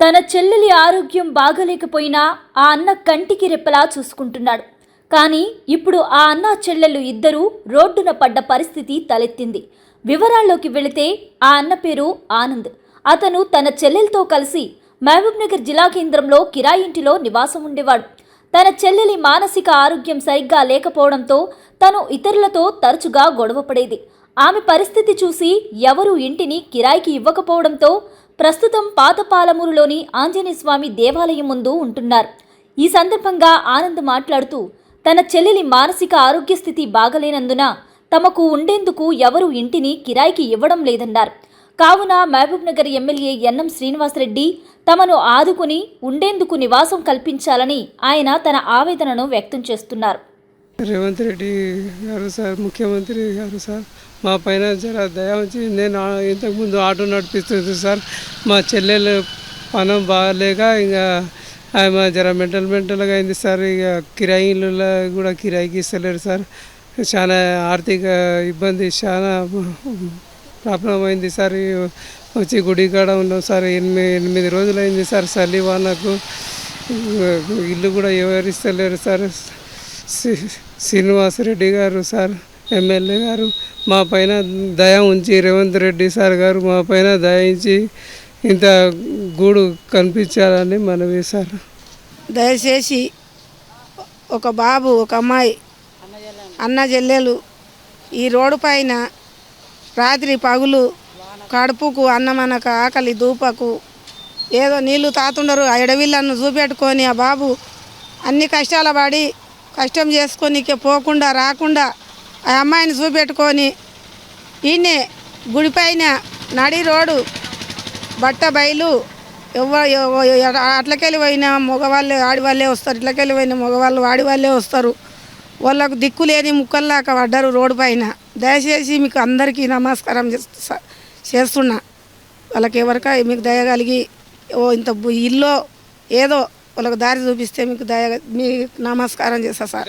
తన చెల్లెలి ఆరోగ్యం బాగలేకపోయినా ఆ అన్న కంటికి రెప్పలా చూసుకుంటున్నాడు. కానీ ఇప్పుడు ఆ అన్న చెల్లెలు ఇద్దరూ రోడ్డున పడ్డ పరిస్థితి తలెత్తింది. వివరాల్లోకి వెళితే ఆ అన్న పేరు ఆనంద్. అతను తన చెల్లెలతో కలిసి మహబూబ్నగర్ జిల్లా కేంద్రంలో కిరాయింటిలో నివాసం ఉండేవాడు. తన చెల్లెలి మానసిక ఆరోగ్యం సరిగ్గా లేకపోవడంతో తను ఇతరులతో తరచుగా గొడవపడేది ఆమె పరిస్థితి చూసి ఎవరూ ఇంటిని కిరాయికి ఇవ్వకపోవడంతో ప్రస్తుతం పాతపాలమూరులోని పాలమూరులోని ఆంజనేయస్వామి దేవాలయం ముందు ఉంటున్నారు. ఈ సందర్భంగా ఆనంద్ మాట్లాడుతూ తన చెల్లెలి మానసిక ఆరోగ్య స్థితి బాగలేనందున తమకు ఉండేందుకు ఎవరూ ఇంటిని కిరాయికి ఇవ్వడం లేదన్నారు. కావున మహబూబ్నగర్ ఎమ్మెల్యే ఎన్నం శ్రీనివాసరెడ్డి తమను ఆదుకుని ఉండేందుకు నివాసం కల్పించాలని ఆయన తన ఆవేదనను వ్యక్తం చేస్తున్నారు. రేవంత్ రెడ్డి గారు సార్ ముఖ్యమంత్రి గారు సార్ మా పైన జర దయ ఉంచి నేను ఇంతకుముందు ఆటో నడిపిస్తుంది సార్. మా చెల్లెలు పనం బాగాలేక ఇంకా ఆమె జర మెంటల్ మెంటల్గా అయింది సార్. ఇక కిరాయిలు కూడా కిరాయికి ఇస్తలేరు సార్. చాలా ఆర్థిక ఇబ్బంది చాలా ప్రాబ్లం అయింది సార్. వచ్చి గుడి కాడ ఉన్నాం సార్. ఎనిమిది ఎనిమిది రోజులు అయింది సార్ చలి వానకు. ఇల్లు కూడా ఎవరిస్తలేరు సార్. శ్రీ- శ్రీనివాసరెడ్డి గారు సార్ ఎమ్మెల్యే గారు మా పైన దయ ఉంచి రేవంత్ రెడ్డి సార్ గారు మా పైన దయించి ఇంత గూడు కనిపించాలని మనవి సార్. దయచేసి ఒక బాబు ఒక అమ్మాయి అన్న చెల్లెలు ఈ రోడ్డు పైన రాత్రి పగులు కడుపుకు అన్నమనక ఆకలి దూపకు ఏదో నీళ్ళు తాతుండరు. ఆ ఎడవిళ్ళను చూపెట్టుకొని ఆ బాబు అన్ని కష్టాల పడి కష్టం చేసుకొని పోకుండా రాకుండా ఆ అమ్మాయిని చూపెట్టుకొని ఈయనే గుడిపైన నడి రోడ్డు బట్ట బయలు ఎవ ఎవ- అట్లకెళ్ళి పోయిన మగవాళ్ళే ఆడివాళ్ళే వస్తారు ఇట్లకెళ్ళి పోయిన మగవాళ్ళు ఆడివాళ్ళే వస్తారు. వాళ్ళకు దిక్కు లేని ముక్కల్లాక పడ్డారు రోడ్డు పైన. దయచేసి మీకు అందరికీ నమస్కారం చేస్తున్నా. వాళ్ళకి ఎవరికా మీకు దయ కలిగి ఓ ఇంత ఇల్లో ఇల్లు ఏదో వాళ్ళకు దారి చూపిస్తే మీకు దయ మీకు నమస్కారం చేస్తా సార్.